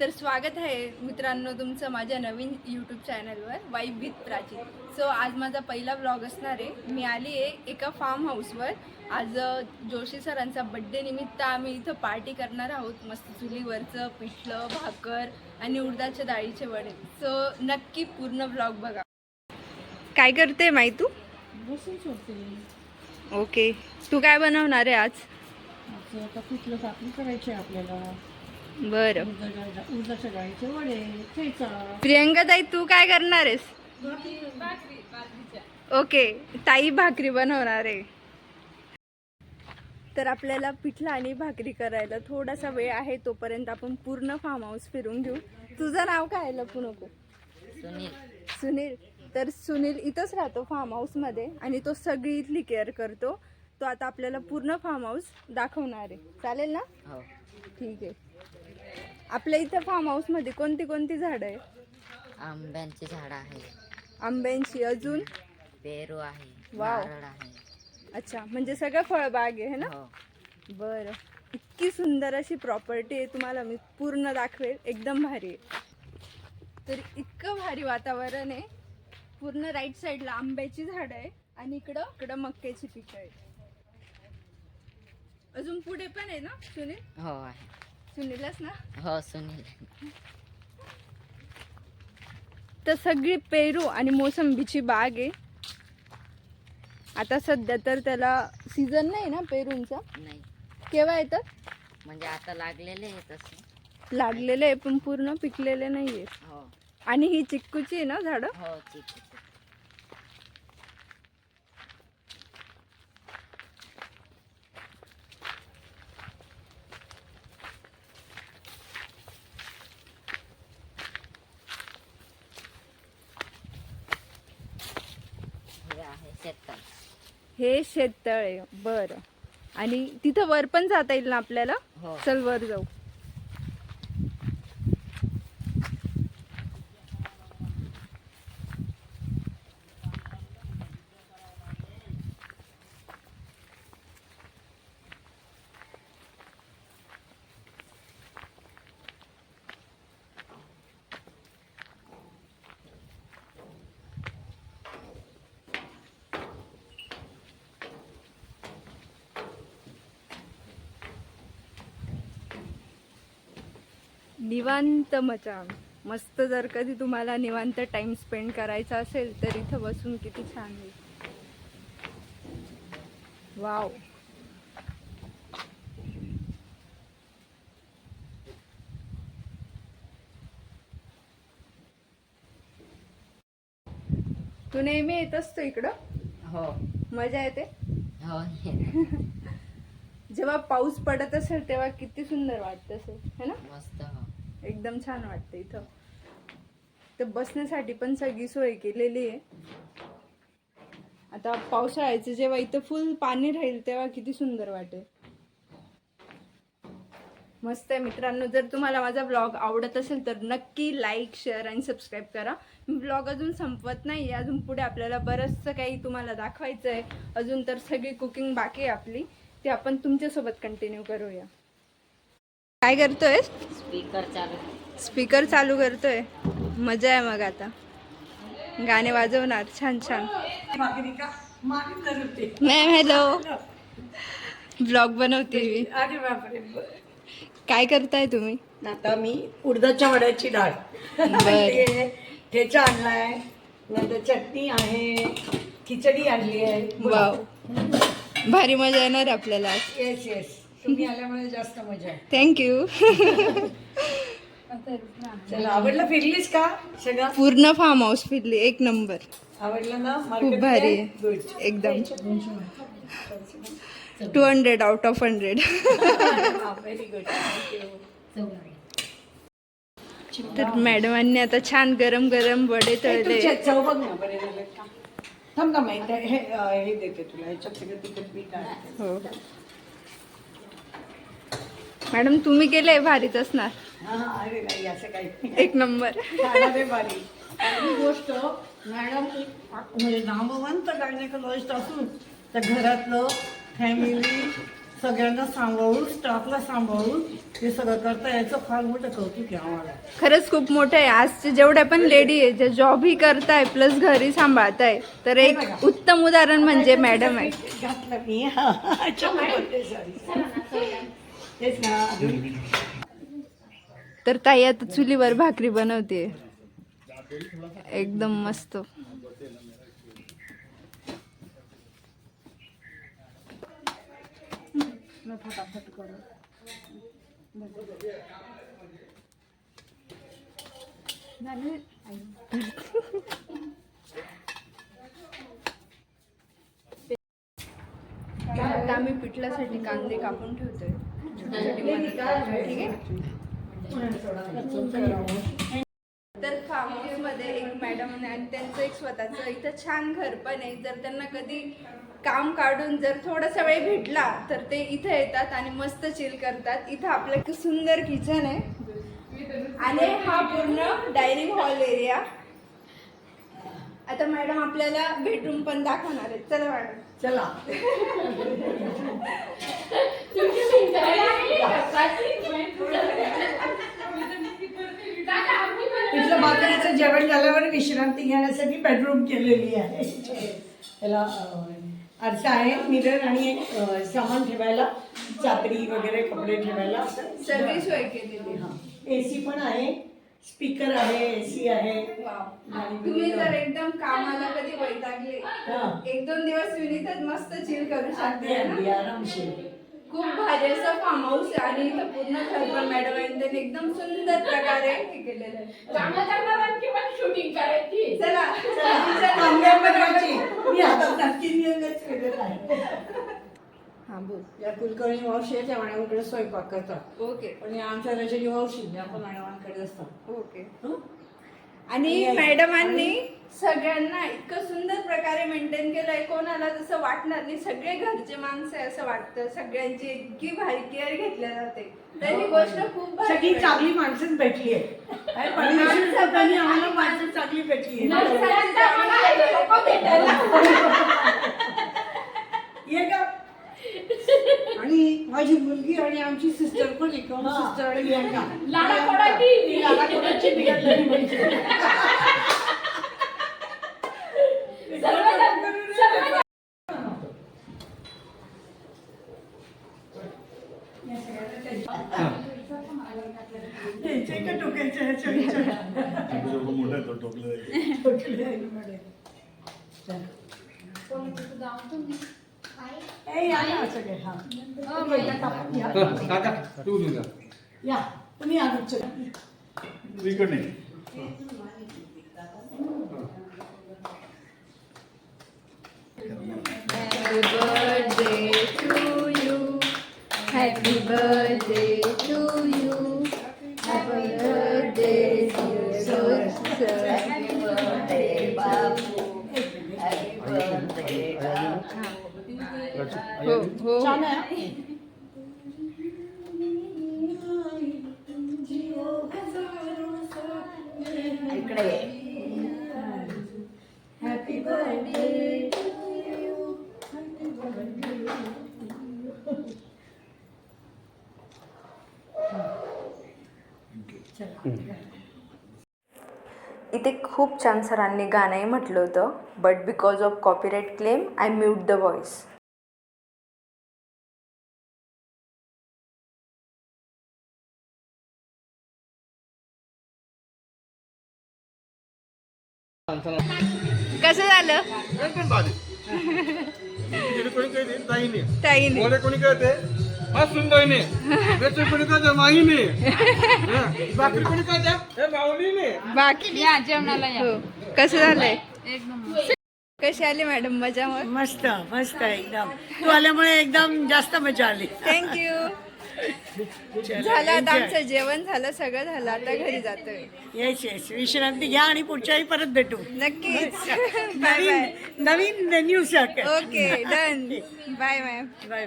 तर स्वागत आहे मित्रांनो तुमचं माझ्या नवीन यूट्यूब चॅनलवर वाईब विथ प्राची. सो आज माझा पहिला ब्लॉग असणार आहे. मी आली आहे एका फार्म हाऊसवर आज जोशी सरांचा बड्डे निमित्त आम्ही इथं पार्टी करणार आहोत. मस्त चुलीवरचं पिठलं भाकर आणि उडदाच्या डाळीचे वडे. सो नक्की पूर्ण ब्लॉग बघा. काय करते माही तू? बसून सोडते ओके तू काय बनवणार आहे आज? कुठलं कापणी करायची आहे आपल्याला? बरं. प्रियंका ताई तू काय करणार आहेस? ओके ताई भाकरी बनवणार आहे. तर आपल्याला पिठलं आणि भाकरी करायला थोडासा वेळ आहे तोपर्यंत आपण पूर्ण फार्म हाऊस फिरून घेऊ. तुझं नाव काय आहे? लपू नको. सुनील. सुनील. तर सुनील इथंच राहतो फार्म हाऊसमध्ये आणि तो सगळी इथली केअर करतो. तो आता आपल्याला पूर्ण फार्म हाऊस दाखवणार आहे. चालेल ना? हो. ठीक आहे. आपल्या इथं फार्म हाऊसमध्ये कोणती कोणती झाडं आहे आंब्यांचे झाड आहे. आंब्यांची. अजून? पेरू आहे. वाव. नारळ आहे. अच्छा म्हणजे सगळं फळबाग आहे ना? हो. बरं. इतकी सुंदर अशी प्रॉपर्टी आहे तुम्हाला मी पूर्ण दाखवेल. एकदम भारी आहे. तर इतकं भारी वातावरण आहे. पूर्ण राईट साईडला आंब्याची झाडं आहे आणि इकडं इकडं मक्याची पिकं आहे अजून पुढे पण आहे ना सुनील? हो आहे. सुनीलच ना? हो सुनील. तर सगळी पेरू आणि मोसंबीची बाग आहे. आता सध्या तर त्याला सीझन नाही ना पेरूंचा. नाही. केव्हा येतात म्हणजे आता लागलेले आहे तसे. लागलेले आहे पण पूर्ण पिकलेले नाहीये. हो. आणि ही चिक्कूची आहे ना झाडं? हो ठीक आहे हे आहे शेततळ हे शेततळ आहे बरं. आणि तिथं वर पण जाता येईल ना आपल्याला? हो. चल वर जाऊ. निवांत मचा मस्त जर कधी तुम्हाला निवांत टाइम स्पेंड करायचा असेल तर इथं बसून किती छान होईल वाव तू नेहमी येत असतो इकडं? हो. मजा येते? हो जेव्हा पाऊस पडत असेल तेव्हा किती सुंदर वाटत असेल है ना? मस्त हो. एकदम छान वाटतं इथं. तर बसण्यासाठी पण सगळी सोय केलेली आहे. आता पावसाळ्याचं जेव्हा इथं फुल पाणी राहील तेव्हा किती सुंदर वाटेल. मस्त आहे मित्रांनो जर तुम्हाला माझा ब्लॉग आवडत असेल तर नक्की लाईक शेअर आणि सबस्क्राईब करा. मी ब्लॉग अजून संपवत नाही अजून पुढे आपल्याला बरंचसं काही तुम्हाला दाखवायचं आहे अजून तर सगळी कुकिंग बाकी आहे आपली. ते आपण तुमच्यासोबत कंटिन्यू करूया. काय करतोय? स्पीकर चालू. स्पीकर चालू करतोय. मजा आहे मग आता. गाणे वाजवणार छान छान. Ma'am hello. ब्लॉग बनवते मी. अरे बापरे काय करताय तुम्ही? आता मी उडदाच्या वड्याची डाळ. ठेचा आणलाय. नंतर चटणी आहे खिचडी आणली आहे. वाव. भारी मजा येणार आपल्याला येस येस तुम्ही आल्यामुळे जास्त मजा आहे. थँक्यू चला आवडलं फिरलीस का सगळं पूर्ण फार्म हाऊस फिरली एक नंबर आवडलं ना खूप भारी आहे. एकदम. Two hundred out of hundred very good thank you तर मॅडमांनी आता छान गरम गरम वडे तळले. चव बघ ना बरे झाले का? थांब ना माहिती हे हे देते तुला ह्याच्यात सगळं बीट आहे. हो. मॅडम तुम्ही केलंय भारीच असणार. अरे नाही असं काही नाही. एक नंबर. खाणारे बारी पहिली गोष्ट मॅडम म्हणजे नामवंत गायनेकोलॉजिस्ट असून तर घरातलं फॅमिली सगळ्यांना सांभाळून स्टाफला सांभाळून हे सगळं करता यायचं फार मोठं कौतुक आहे आम्हाला. खरंच खूप मोठं आहे. आजचे जेवढ्या पण लेडी आहे ज्या जॉबही करताय प्लस घरी सांभाळताय तर एक उत्तम उदाहरण म्हणजे मॅडम आहे. घातलं मी. हा चला बोलते, sorry. तेच ना. अजून तर ताई आता चुलीवर भाकरी बनवते. एकदम मस्त. आता आम्ही पिठल्यासाठी कांदे कापून ठेवतोय. आहे तर फार्म हाऊस एक मॅडम आहे आणि त्यांचं एक स्वतःचं इथं छान घर पण आहे. जर त्यांना कधी काम काढून जर थोडासा वेळ भेटला तर ते इथं येतात आणि मस्त चिल करतात. इथं आपलं एक सुंदर किचन आहे. आणि हा पूर्ण डायनिंग हॉल एरिया आता मॅडम आपल्याला बेडरूम पण दाखवणार आहेत. चला मॅडम. चला. तिथलं बाकरीचं जेवण झाल्यावर विश्रांती घेण्यासाठी बेडरूम केलेली आहे. त्याला अं, आरसा आहे मिरर आणि सामान ठेवायला चादरी वगैरे कपडे ठेवायला. सगळी सोय केलेली. आहे. ए सी पण आहे. स्पीकर आहे ए सी आहे. वाव. तुम्ही जर एकदम कामाला कधी वैतागले. एक दोन दिवस विनीतच मस्त चिल करू शकते अगदी आरामशीर. खूप भारी असं फार्म हाऊस आहे आणि इथं पूर्ण पण मॅडम आहे त्यांनी एकदम सुंदर प्रकारे हे केलेलं आहे. शूटिंग करायची. चला. बनवायची. मी आता नक्की केलेलं आहे. हा बोल. या कुलकर्णी मावशी आहे त्या मॅडमांकडे स्वयंपाक करतात. ओके. आणि आमच्या रजनी मावशी या पण मॅडमांकडे असतात. ओके. आणि मॅडमांनी सगळ्यांना इतकं सुंदर प्रकारे मेंटेन केलंय. कोणाला जसं वाटणार नाही सगळे घरचे माणसं आहे असं वाटतं. सगळ्यांची इतकी भारी केअर घेतल्या जाते. तर ही गोष्ट खूप भारी सगळी वाटते. चांगली माणसंच भेटली आहे. परमेश्वर आम्हाला माणसं चांगली भेटली ये का आणि माझी मुलगी आणि आमची सिस्टर पण एक हा. सिस्टर आणि प्रियंका लाडाकोडाची. ती लाडाकोडाची बिघडलेली मुलगी. याचे का टोकायचे ह्याच्या विचार मोठा तो टोकलं टोकले आहे म्हणे. चला. ए, या ना सगळे, हा. या, कापून या. या, तुम्ही या गुच्छ. इकडे Happy birthday to you. Happy birthday to you. Happy birthday dear sister. हो हो छान आहे इकडे हॅपी बर्थडे इथे खूप छान सरांनी गाणंही म्हटलं होतं but because of copyright claim I mute the voice कसं झालं. ताईने. कोणी कळते हा सुंदरने वेचे कोणी कळते माहीने भाकरी कोणी कळते माऊलीने बाकी या जेवणाला या. हो. कसं झालंय? एकदम कशी आली मॅडम मजा मस्त मस्त एकदम. तू आल्यामुळे एकदम जास्त मजा आली. थँक्यू झालं आता आमचं जेवण झालं सगळं झालं आता घरी जातोय. येस येस विश्रांती घ्या आणि पुढच्या वेळी परत भेटू. नक्कीच. बाय बाय नवीन news okay done bye ma'am bye